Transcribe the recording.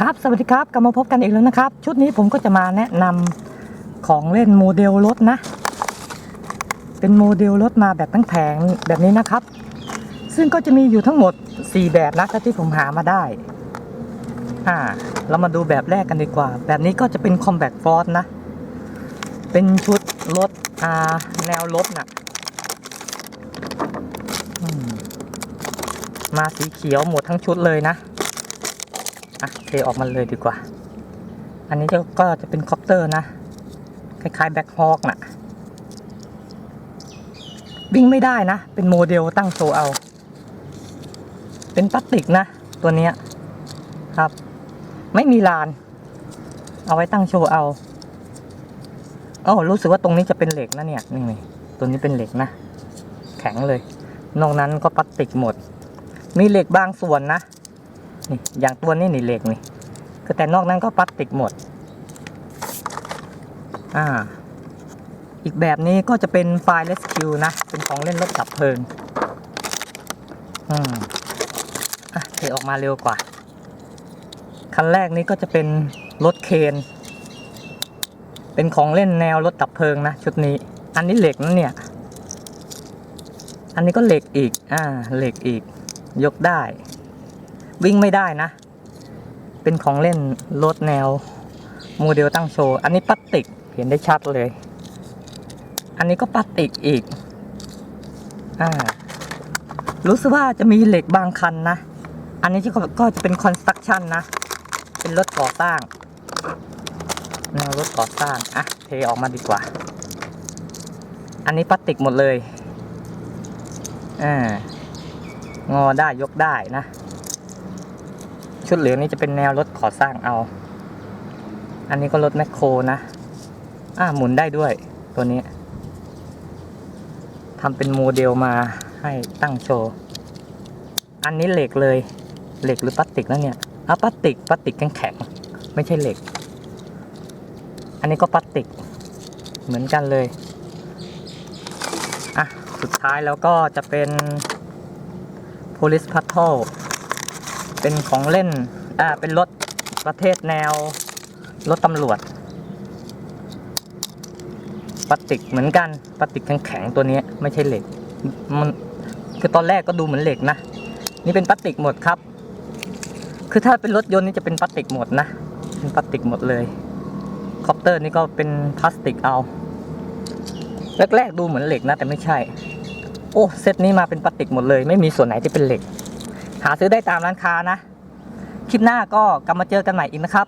ครับสวัสดีครับกลับมาพบกันอีกแล้วนะครับ ชุดนี้ผมก็จะมาแนะนำของเล่นโมเดลรถนะ เป็นโมเดลรถมาแบบตั้งแผงแบบนี้นะครับ ซึ่งก็จะมีอยู่ทั้งหมด 4 แบบนะที่ผมหามาได้อ่าเรามาดูแบบแรกกันดีกว่า แบบนี้ก็จะเป็น Combat Force นะ เป็นชุดรถอ่าแนวรถน่ะมาสีเขียวหมดทั้งชุดเลยนะ อะเทออกมาเลยดีกว่า อันนี้ก็ก็จะเป็นคอปเตอร์นะ คล้ายๆแบ็คฮอกน่ะวิ่งไม่ได้นะ เป็นโมเดลตั้งโชว์เอา เป็นพลาสติกนะ ตัวเนี้ยครับ ไม่มีลาน เอาไว้ตั้งโชว์เอาโอ้รู้สึกว่าตรงนี้จะเป็นเหล็กนะเนี่ยนี่ตัวนี้เป็นเหล็กนะ แข็งเลย นอกนั้นก็พลาสติกหมด มีเหล็กบางส่วนนะ อย่างตัวนี้นี่เหล็กนี่ก็แต่นอกนั้นก็พลาสติกหมด อ่า อีกแบบนี้ก็จะเป็นไฟล์ rescue นะ เป็นของเล่นรถดับเพลิง อืมอะเทออกมาเร็วกว่า คันแรกนี้ก็จะเป็นรถเคน เป็นของเล่นแนวรถดับเพลิงนะ ชุดนี้ อันนี้เหล็กนะเนี่ย อันนี้ก็เหล็กอีก อ่า เหล็กอีก ยกได้ วิ่งไม่ได้นะ เป็นของเล่นรถแนว โมเดลตั้งโชว์ อันนี้พลาสติกเห็นได้ชัดเลย อันนี้ก็พลาสติกอีก อ่า รู้สึกว่าจะมีเหล็กบางคันนะ อันนี้ก็ก็จะเป็นคอนสตรักชั่นนะ เป็นรถก่อสร้างแนวรถก่อสร้าง อะ เทออกมาดีกว่า อันนี้พลาสติกหมดเลย อ่า งอได้ยกได้นะ ชุดเหลืองนี่จะเป็นแนวรถก่อสร้างเอา อันนี้ก็รถแมคโครนะ อ่าหมุนได้ด้วยตัวนี้ทำเป็นโมเดลมาให้ตั้งโชว์ อันนี้เหล็กเลย เหล็กหรือพลาสติกแล้วเนี่ยอะพลาสติกพลาสติกแข็งๆไม่ใช่เหล็ก อันนี้ก็พลาสติกเหมือนกันเลย อะ สุดท้ายแล้วก็จะเป็น police patrol ป็นของเล่น อ่า เป็นรถประเภทแนว รถตำรวจพลาสติกเหมือนกันพลาสติกแข็งๆตัวนี้ไม่ใช่เหล็ก มันคือตอนแรกก็ดูเหมือนเหล็กนะ นี่เป็นพลาสติกหมดครับ คือถ้าเป็นรถยนต์นี่จะเป็นพลาสติกหมดนะ เป็นพลาสติกหมดเลย คอปเตอร์นี่ก็เป็นพลาสติกเอา แรกๆดูเหมือนเหล็กนะแต่ไม่ใช่ โอ้เซตนี้มาเป็นพลาสติกหมดเลย ไม่มีส่วนไหนที่เป็นเหล็ก หาซื้อได้ตามร้านค้านะ คลิปหน้าก็กลับมาเจอกันใหม่อีกนะครับ